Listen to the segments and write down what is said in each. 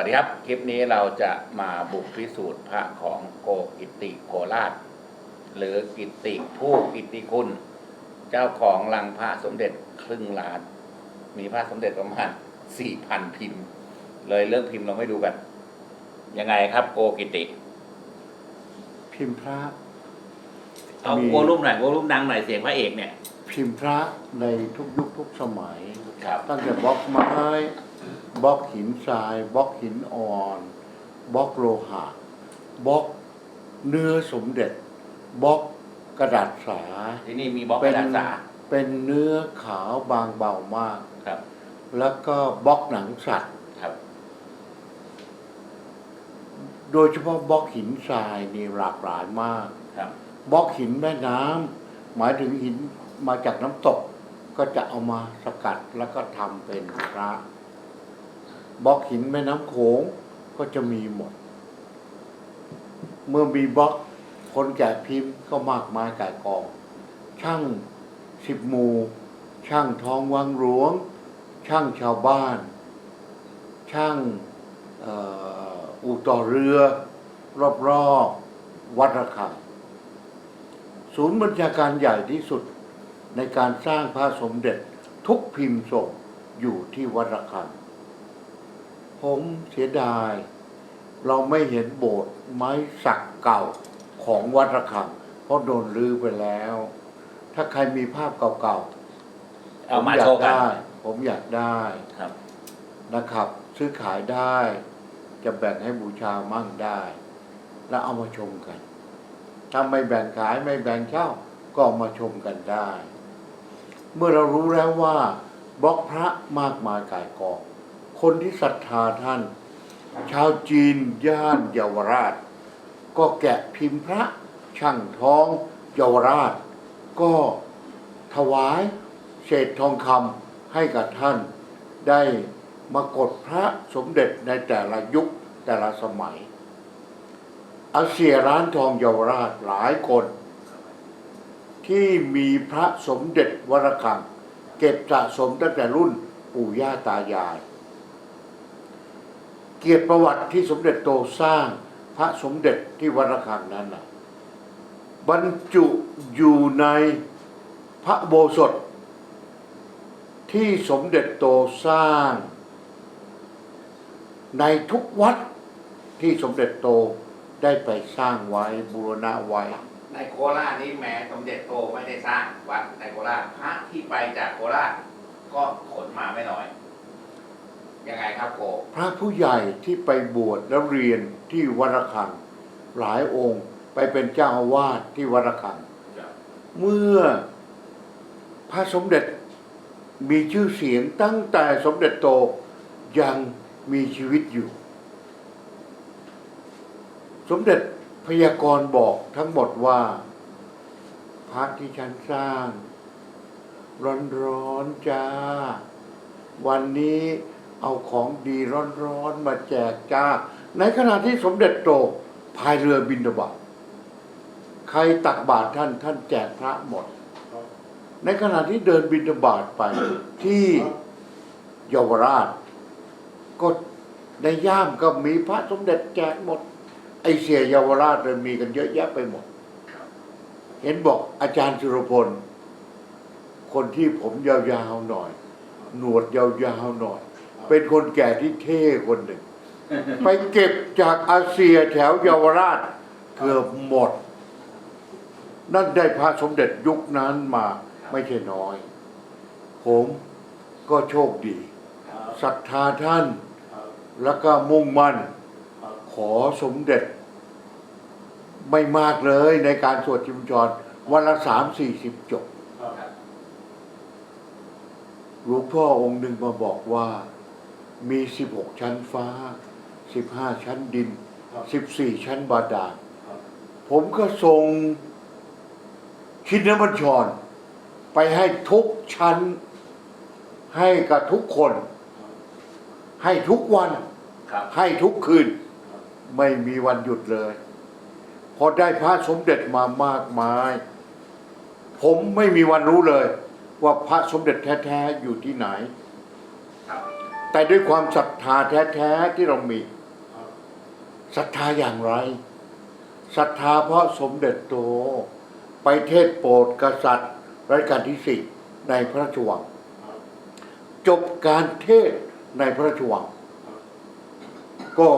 วัสดีครับ คลิปนี้เราจะมาบุกพิสูจน์พระของโกกิติโคราช หรือกิติผู้กิติคุณ เจ้าของลังพระสมเด็จครึ่งล้าน มีพระสมเด็จประมาณสี่พันพิมพ์ เลยเรื่องพิมพ์เราไม่ดูกัน ยังไงครับโกกิติ พิมพ์พระ เอามี โวลุ่มหน่อยโวลุ่มดังหน่อยเสียงพระเอกเนี่ย พิมพ์พระในทุกยุคทุกสมัย ครับ ตั้งแต่บล็อกไม้ บล็อกหินทรายบล็อกหินอ่อนบล็อกโลหะบล็อกเนื้อสมเด็จบล็อกกระดาษสาที่นี่มีบล็อกกเป็ระนดาษสาเป็นเนื้อขาวบางเบามากครับ แล้วก็บล็อกหนังสัตว์ครับ โดยเฉพาะบล็อกหินทรายนี่หลากหลายมากครับบล็อกหินแม่น้ำหมายถึงหินมาจากน้ำตกก็จะเอามาสกัดแล้วก็ทำเป็นพระ บล็อกหินแม่น้ำโขงก็จะมีหมด เมื่อมีบล็อกคนแก่พิมพ์ก็มากมายก่ายกอง ช่างสิบหมูช่างทองวังหลวง ช่างชาวบ้าน ช่างอู่ต่อเรือ รอบๆวัดระฆังศูนย์บัญชาการใหญ่ที่สุดในการสร้างพระสมเด็จทุกพิมพ์ส่งอยู่ที่วัดระฆัง ผมเสียดาย เราไม่เห็นโบสถ์ไม้สักเก่าของวัดระฆังเพราะโดนลือไปแล้ว ถ้าใครมีภาพเก่าๆเอามาผยโชว์กันได้ผมอยากได้ครับนะครับ ซื้อขายได้ จะแบ่งให้บูชามั่งได้ แล้วเอามาชมกัน ถ้าไม่แบ่งขายไม่แบ่งเช่าก็เอามาชมกันได้ เมื่อเรารู้แล้วว่าบล็อกพระมากมายกายกอง คนที่ศรัทธาท่าน ชาวจีนย่านเยาวราช ก็แกะพิมพ์พระช่างทองเยาวราช ก็ถวายเศษทองคำให้กับท่าน ได้มากดพระสมเด็จในแต่ละยุคแต่ละสมัย อาเซียร้านทองเยาวราชหลายคน ที่มีพระสมเด็จวรคัง เก็บสะสมตั้งแต่รุ่นปู่ย่าตายาย เกียรติประวัติที่สมเด็จโตสร้างพระสมเด็จที่วรคังนั้นนะบรรจุอยู่ในพระโบสถที่สมเด็จโตสร้าง ในทุกวัดที่สมเด็จโตได้ไปสร้างไว้บูรณะไว้ ในโคราชนี้แม้สมเด็จโตไม่ได้สร้างวัดในโคราชพระที่ไปจากโคราชก็ขนมาไม่น้อย ยังไงครับโกพระผู้ใหญ่ที่ไปบวชแล้วเรียนที่วัดระฆังหลายองค์ไปเป็นเจ้าอาวาสที่วัดระฆังเมื่อพระสมเด็จมีชื่อเสียงตั้งแต่สมเด็จโตยังมีชีวิตอยู่ สมเด็จพยากรณ์บอกทั้งหมดว่าพระที่ฉันสร้าง ร้อนๆจ้า วันนี้ เอาของดีร้อนๆมาแจกจ้า ในขณะที่สมเด็จโตพายเรือบินบาตใครตักบาตรท่านท่านแจกพระหมด ในขณะที่เดินบินบาตไป ที่เยาวราช ก็ในย่ามก็มีพระสมเด็จแจกหมด ไอเสียเยาวราชเลยมีกันเยอะแยะไปหมด เห็นบอกอาจารย์สุรพล คนที่ผมยาวๆหน่อย หนวดยาวๆหน่อย เป็นคนแก่ที่เท่คนหนึ่ง ไปเก็บจากอาเซียแถวเยาวราชเกือบหมด นั่นได้พระสมเด็จยุคนั้นมาไม่ใช่น้อย ผมก็โชคดีศรัทธาท่าน แล้วก็มุ่งมั่น ขอสมเด็จ ไม่มากเลยในการสวดชิมจรวันละสามสี่สิบจบหลวงพ่อองค์หนึ่งมาบอกว่า มีสิบหกชั้นฟ้าสิบห้าชั้นดินสิบสี่ชั้นบาดาลผมก็ส่งชินบัญชร ไปให้ทุกชั้น ให้กับทุกคน ให้ทุกวันครับให้ทุกคืน ไม่มีวันหยุดเลย พอได้พระสมเด็จมามากมาย ผมไม่มีวันรู้เลย ว่าพระสมเด็จแท้ ๆ อยู่ที่ไหนครับ แต่ด้วยความศรัทธาแท้ๆที่เรามีศรัทธาอย่างไรศรัทธาเพราะสมเด็จโต ไปเทศโปรดกษัตริย์รัชกาลที่สี่ในพระราชวัง จบการเทศในพระราชวัง ก็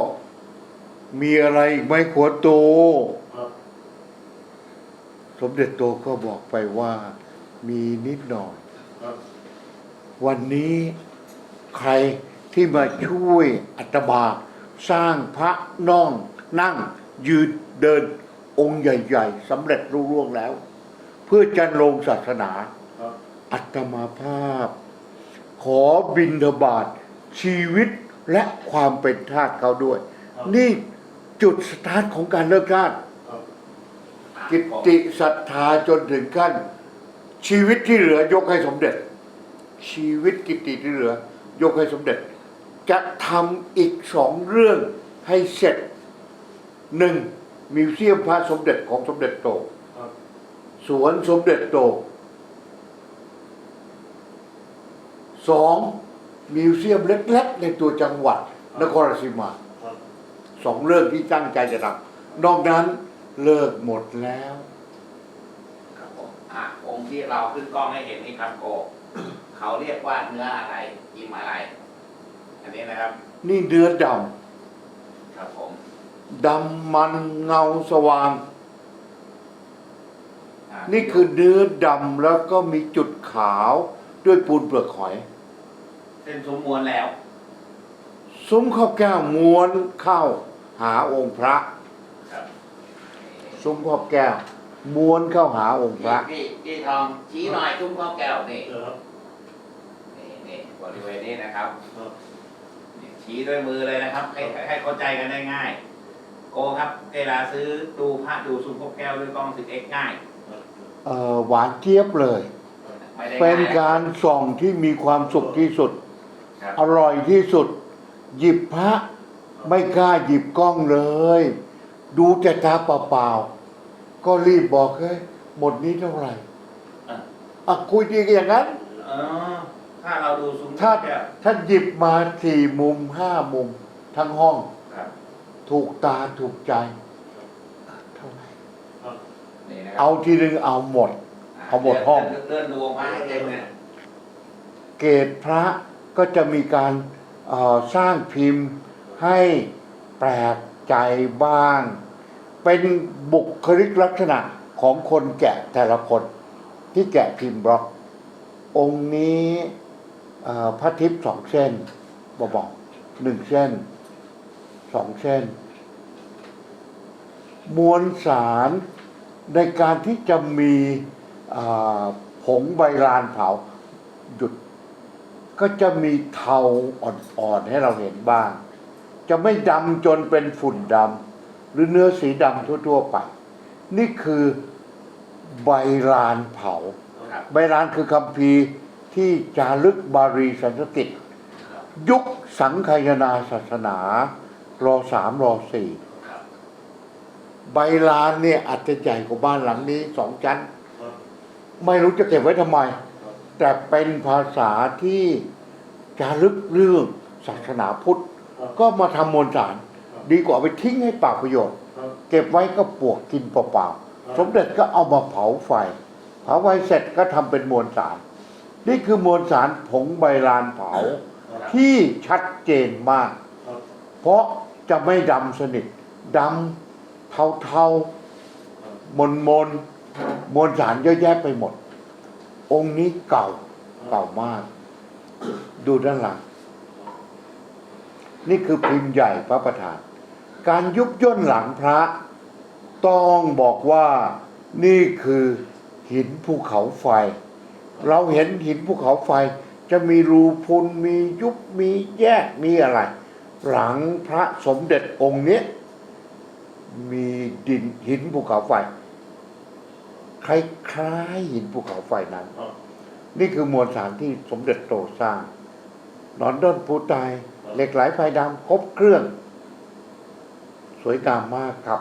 มีอะไรอีกไหมขัวโต สมเด็จโตก็บอกไปว่ามีนิดหน่อย วันนี้ใคร ที่มาช่วยอัตมาสร้างพระน่องนั่งยืนเดินองค์ใหญ่ๆสำเร็จรุ่ร่วงแล้ว เพื่อจะลงศาสนาครับอัตมาภาพ ขอบินทบาทชีวิตและความเป็นทาสเขาด้วย นี่จุดสตาร์ทของการเลิกทาสครับกิตติศรัทธาจนถึงขั้น ชีวิตที่เหลือยกให้สมเด็จ ชีวิตกิตติที่เหลือ ยกให้สมเด็จ จะทำอีกสองเรื่องให้เสร็จหนึ่งมิวเซียมพระสมเด็จของสมเด็จโต สวนสมเด็จโตสองมิวเซียมเล็กๆ ในตัวจังหวัด นครราชสีมาสองเรื่องที่ตั้งใจจะทำนอกนั้นเลิกหมดแล้วครับผมอะองค์ที่เราขึ้นกล้องให้เห็นนี่ครับโกเขาเรียกว่าเนื้ออะไรกิมอะไร อันนี้นะครับ นี่เนื้อดครับผมำดำมันเงาสว่างอะนี่คือเนื้อดำแล้วก็มีจุดขาวด้วยปูนเปลือกหอย เส้นซุ้มมวลแล้ว ซุ้มข้าวแก้วม้วนเข้าหาองค์พระ ครับซุ้มข้าวแก้ว ม้วนเข้าหาองค์พพี่ระ พี่พี่ทองชี้หน่อยซุ้มข้าวแก้วนี่เออครับนี่นี่บริเวณนี้นะครับ ครับนี่ ชี้ด้วยมือเลยนะครับ ให้ให้เข้าใจกันได้ง่าย โกครับเวลาซื้อดูพระดูซุ้มข้าวแก้วด้วยกล้อง 10x ง่ายครับเอ่อหวานเจี๊ยบเลย ไม่ได้เป็นง่ายการส่องที่มีความสุขที่สุด ครับอร่อยที่สุด หยิบพระไม่กล้าหยิบกล้องเลย ดูแต่ตาเปล่าๆก็รีบบอกเฮ้ยหมดนี้เท่าไหร่อะอะคุยดีกันอย่างนั้น เออ ถ้าเราดูซุ้มถ้าข้าวแก้วถ้าหยิบมาสี่มุมห้ามุม ทั้งห้อง ครับถูกตาถูกใจเท่าไหร่ครับนี่นะครัเอาทีหนึ่งเอาหมด เอาหมดห้อง เลื่นเลื่อนดูองค์พระให้เต็มเนี่ยเกตพระก็จะมีการเอ่อสร้างพิมพ์ให้แปลกใจบ้าง เป็นบุคลิกลักษณะของคนแกะแต่ละคน ที่แกะพิมพ์บล็อก องค์นี้เอ่อ พระทิพย์สองเส้นบอกหนึ่งเส้นสองเส้น มวลสารในการที่จะมีเอ่อผงใบลานเผาหยุด ก็จะมีเทาอ่อนๆให้เราเห็นบ้าง จะไม่ดำจนเป็นฝุ่นดำหรือเนื้อสีดำทั่วๆไป นี่คือใบลานเผาครับใบลานคือคำพีร์ ที่จารึกบาลีสันสกฤตยุคสังคายนาศาสนารอสามรอสี่ใบลานเนี่ยอาจจะใหญ่กว่าบ้านหลังนี้สองชั้น ไม่รู้จะเก็บไว้ทำไม แต่เป็นภาษาที่จารึกเรื่องศาสนาพุทธ ก็มาทำมวลสาร ดีกว่าไปทิ้งให้เปล่าประโยชน์ เก็บไว้ก็ปวกกินเปล่าๆสมเด็จก็เอามาเผาไฟ เผาไฟเสร็จก็ทำเป็นมวลสาร นี่คือมวลสารผงใบลานเผาที่ชัดเจนมาก เพราะจะไม่ดำสนิทดำเทาเทาๆมนมนมวลสารเยอะแยะไปหมด องค์นี้เก่าเก่ามาก ดูด้านหลัง นี่คือพิมพ์ใหญ่พระประธาน การยุบย่นหลังพระ ต้องบอกว่านี่คือหินภูเขาไฟ เราเห็นหินภูเขาไฟ จะมีรูพุนมียุบมีแยกมีอะไร หลังพระสมเด็จองค์เนี้ยมีดินหินภูเขาไฟ คล้ายๆหินภูเขาไฟนั้น นี่คือมวลสารที่สมเด็จโตสร้างนอนด้นผู้ตายเหล็กไหลไฟดำครบเครื่อง สวยงามมากครับ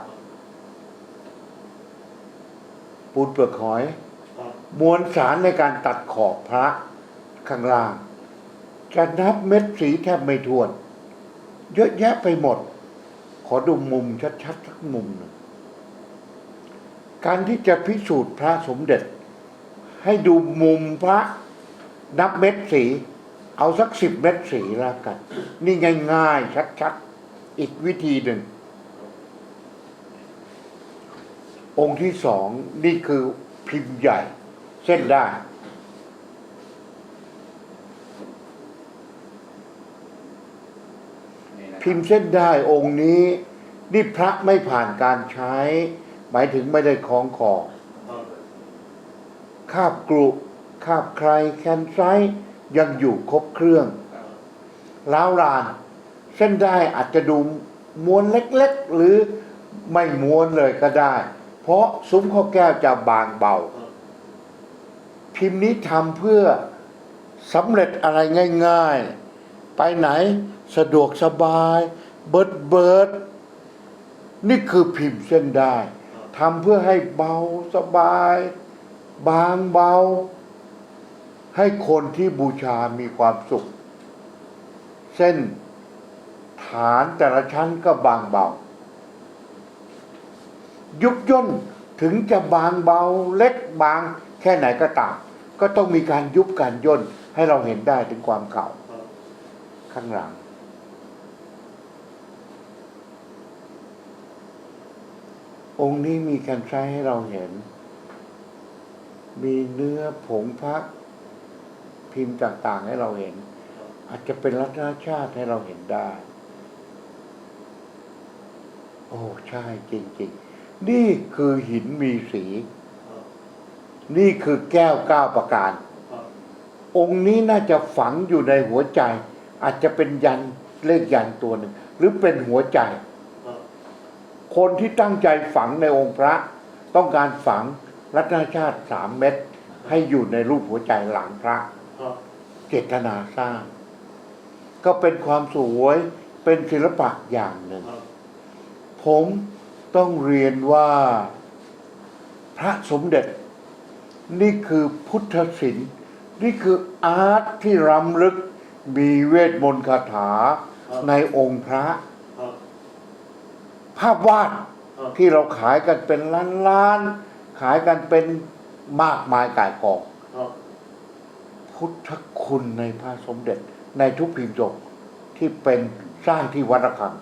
ปูนเปลือกหอย มวลสารในการตัดขอบพระข้างล่างจะนับเม็ดสีแทบไม่ถ้วน เยอะแยะไปหมด ขอดูมุมชัดๆสักมุมหนึ่งการที่จะพิสูจน์พระสมเด็จ ให้ดูมุมพระนับเม็ดสี เอาสักสิบเม็ดสีแล้วกัน นี่ง่ายๆชัดๆ อีกวิธีหนึ่ง องค์ที่สองนี่คือพิมพ์ใหญ่ เส้นได้นี่นะครับพิมพ์เส้นได้องค์นี้ นี่พระไม่ผ่านการใช้ หมายถึงไม่ได้คล้องคอคาบกรุคาบใครแคนไซต์ยังอยู่ครบเครื่องล้าวราน เส้นได้อาจจะดูม้วนเล็กๆ หรือไม่ม้วนเลยก็ได้ เพราะซุ้มข้อแก้วจะบางเบา พิมพ์นี้ทำเพื่อสำเร็จอะไรง่าย ๆ ไปไหนสะดวกสบาย เบิดเบิดนี่คือพิมพ์เส้นได้ทำเพื่อให้เบาสบาย บางเบา ให้คนที่บูชามีความสุข เส้นฐานแต่ละชั้นก็บางเบา ยุบย่นถึงจะบางเบาเล็กบางแค่ไหนก็ตาม ก็ต้องมีการยุบการย่นให้เราเห็นได้ถึงความเก่า ข้างหลัง องค์นี้มีการใช้ให้เราเห็น มีเนื้อผงพักพิมพ์ต่างๆให้เราเห็น อาจจะเป็นรัตนชาติให้เราเห็นได้ โอ้ ใช่จริง ๆ นี่คือหินมีสี นี่คือแก้วเก้าประการ องค์นี้น่าจะฝังอยู่ในหัวใจ อาจจะเป็นยันเลขยันตัวหนึ่ง หรือเป็นหัวใจ คนที่ตั้งใจฝังในองค์พระ ต้องการฝังรัตนชาติสามเม็ดให้อยู่ในรูปหัวใจหลังพระเจตนาสร้าง ก็เป็นความสวยเป็นศิลปะอย่างหนึ่ง ผมต้องเรียนว่า พระสมเด็จ นี่คือพุทธศิลป์นี่คืออาร์ตที่รำลึกมีเวทมนต์คาถาครับในองค์พระ ภาพวาดที่เราขายกันเป็นล้านล้านๆขายกันเป็นมากมายกายกองพุทธคุณในพระสมเด็จในทุกพิมพ์จบที่เป็นสร้างที่วัดระฆัง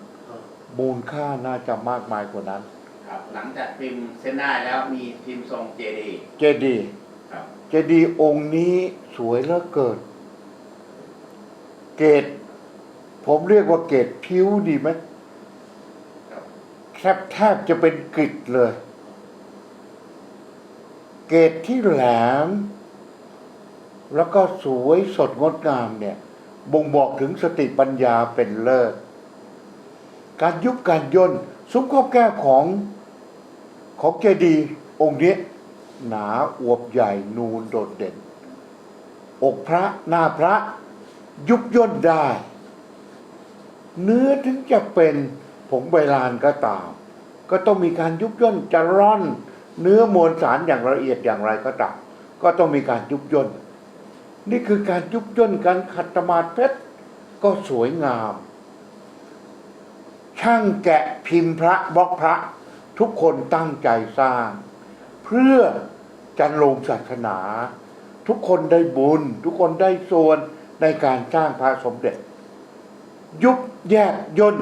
มูลค่าน่าจะมากมายกว่านั้น ครับ หลังจากพิมพ์เส้นได้แล้วมีพิมพ์ทรงเจดีย์เจดีย์ครับ เจดีย์องค์นี้สวยเหลือเกินเกตผมเรียกว่าเกตพิ้วดีไหมแทบแทบจะเป็นกริดเลย เกตที่แหลม แล้วก็สวยสดงดงามเนี่ย บ่งบอกถึงสติปัญญาเป็นเลิศ การยุบการย่น ซุ้มข้อแก้วของของเจดีย์องค์นี้ หนาอวบใหญ่นูนโดดเด่น อกพระหน้าพระยุบย่นได้ เนื้อถึงจะเป็นผงใบลานก็ตาม ก็ต้องมีการยุบย่นจะร่อน เนื้อมวลสารอย่างละเอียดอย่างไรก็ตามก็ต้องมีการยุบย่นนี่คือการยุบย่นการขัดตมาดเพชรก็สวยงาม ช่างแกะพิมพ์พระบล็อกพระ ทุกคนตั้งใจสร้าง เพื่อจะลงศาสนา ทุกคนได้บุญ ทุกคนได้ส่วนในการสร้างพระสมเด็จ ยุบแยกย่น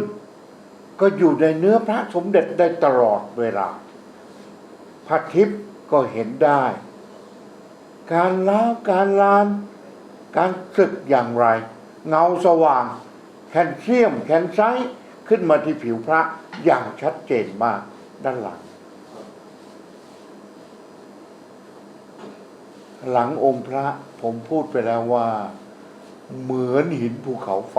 ก็อยู่ในเนื้อพระสมเด็จได้ตลอดเวลา พระทิพย์ก็เห็นได้ การล้าการลาน การสึกอย่างไร เงาสว่าง แคลเซียมแคลไซขึ้นมาที่ผิวพระอย่างชัดเจนมากด้านหลัง หลังองค์พระผมพูดไปแล้วว่า เหมือนหินภูเขาไฟ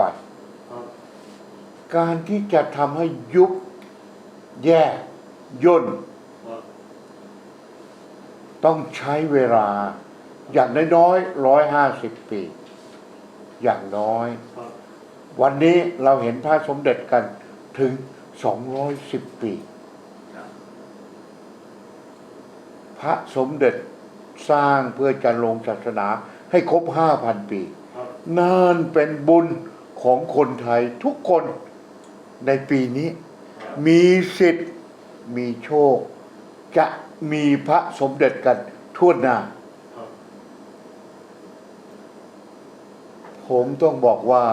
การที่จะทำให้ยุบแยกย่น ต้องใช้เวลา อย่างน้อยร้อยห้าสิบปี อย่างน้อย วันนี้เราเห็นพระสมเด็จกันถึงสองร้อยสิบปี พระสมเด็จ สร้างเพื่อจะลงศาสนาให้ครบห้าพันปี นั่นเป็นบุญของคนไทยทุกคนในปีนี้ มีสิทธิ์มีโชค จะมีพระสมเด็จกันทั่วหน้า ผมต้องบอกว่า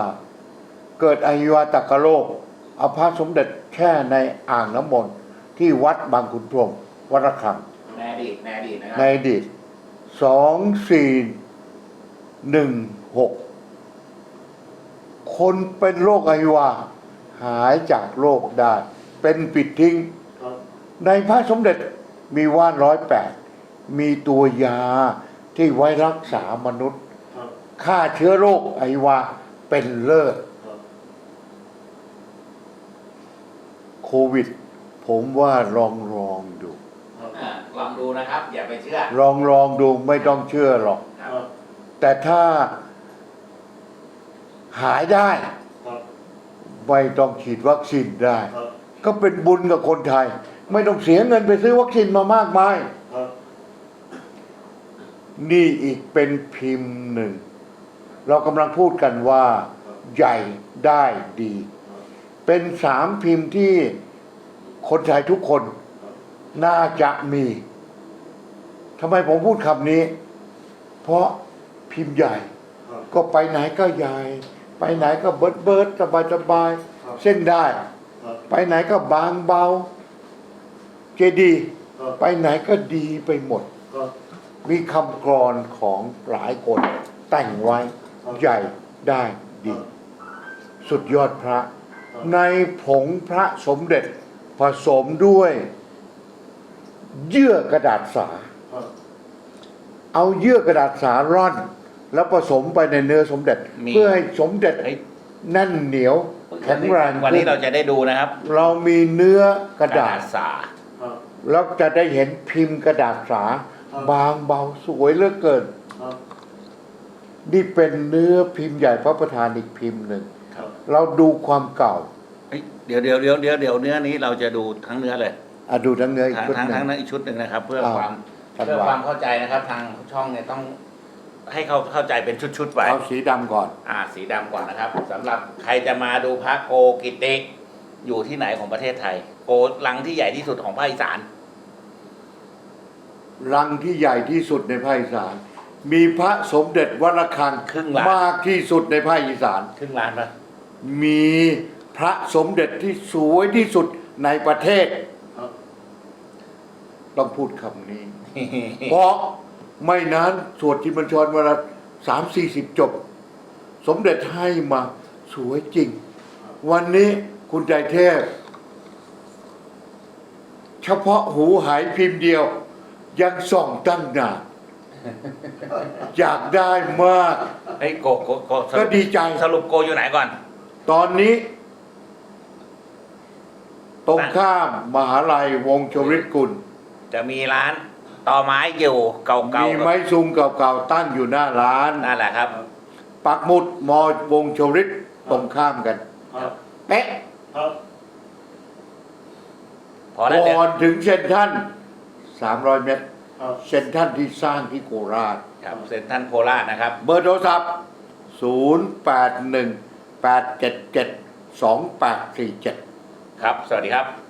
เกิดอายุวตักกะโลกเอาพระสมเด็จแช่ในอ่างน้ำมนต์ที่วัดบางขุนพรหมวัดระฆังในอดีตในอดีตนะครัในอดีต สองสี่หนึ่งหกคนเป็นโรคอายุวาหายจากโรคได้ เป็นปิดทิ้ง ในพระสมเด็จมีว่านร้อยแปดมีตัวยาที่ไว้รักษามนุษย์ฆ่าเชื้อโรคไอวาเป็นเลิศโควิด ผมว่าลองลองดูอ่า ลองดูนะครับ อย่าไปเชื่อ ลองลองดูไม่ต้องเชื่อหรอก ครับ แต่ถ้าหายได้ไม่ต้องฉีดวัคซีนได้ก็เป็นบุญกับคนไทย ไม่ต้องเสียเงินไปซื้อวัคซีนมามากมายนี่อีกเป็นพิมพ์หนึ่ง เรากำลังพูดกันว่า ใหญ่ได้ดี เป็นสามพิมพ์ที่คนไทยทุกคน น่าจะมีทำไมผมพูดคำนี้ เพราะพิมพ์ใหญ่ ก็ไปไหนก็ใหญ่ ไปไหนก็เบิดเบิดสบายสบายเส้นได้ ไปไหนก็บางเบา เจดีย์ไปไหนก็ดีไปหมด มีคำกรอนของหลายคนแต่งไว้ใหญ่ได้ดี สุดยอดพระ ในผงพระสมเด็จผสมด้วย เยื่อกระดาษสา เอาเยื่อกระดาษสาร่อน แล้วผสมไปในเนื้อสมเด็จ มี เพื่อให้สมเด็จเฮ้ยแน่นเหนียวแข็งแรงวันนี้ขึ้เราจะได้ดูนะครับเรามีเนื้อกระดาษ สา แล้วจะได้เห็นพิมพ์กระดาษสา บางเบาสวยเหลือเกิน นี่เป็นเนื้อพิมพ์ใหญ่พระประธานอีกพิมพ์หนึ่ง เราดูความเก่าเฮ้ยเดี๋ยวเดี๋ยวเดี๋ยวเดี๋ยวเดี๋ยวเนื้อนี้เราจะดูทั้งเนื้อเลย อะดูทั้งเนื้ออีกทั้งชุดทั้งหนึ่ทั้งงนั้นอีกชุดหนึ่งนะครับ เพื่ออ่าความธันวาเพื่อความเข้าใจนะครับ ทางช่องเนี่ยต้องให้เขาเข้าใจเป็นชุดๆไปเอาสีดำก่อน อ่าสีดำก่อนนะครับสำหรับใครจะมาดูพระโกกิติอยู่ที่ไหนของประเทศไทย โกลังที่ใหญ่ที่สุดของภาคอีสานรังที่ใหญ่ที่สุดในภาคอีสาน มีพระสมเด็จวัดระฆังครึ่งล้านมากที่สุดในภาคอีสาน ครึ่งล้านปะมีพระสมเด็จที่สวยที่สุดในประเทศ ต้องพูดคำนี้ เพราะไม่นานสวดที่มันชรเวลาสามสี่สิบจบ สมเด็จให้มาสวยจริง วันนี้คุณใจเทพ เฉพาะหูหายพิมพ์เดียว ยังส่องตั้งนานอยากได้มากเฮ้ยโกโกโกสก็รุปดีใจ สรุปโกอยู่ไหนก่อน ตอนนี้ ตรงข้ามมหาลัยวงชวริตกุล จะมีร้านต่อไม้อยู่เก่ามีไม้ซุงเก่าๆตั้งอยู่หน้าร้านๆนั่นแหละครับ ปักหมุดมอวงชวริตตรงข้ามกันเป๊ะพอแล้วเดี๋ยวก่อนถึงเซนทรันสามร้อยเมตรเซนทรันที่สร้างที่โคราช ครับเซ็นทรัลโคราชนะครับ เบอร์โทรศัพท์ 0 8 1 8 7 7 2 8 4 7ครับ สวัสดีครับ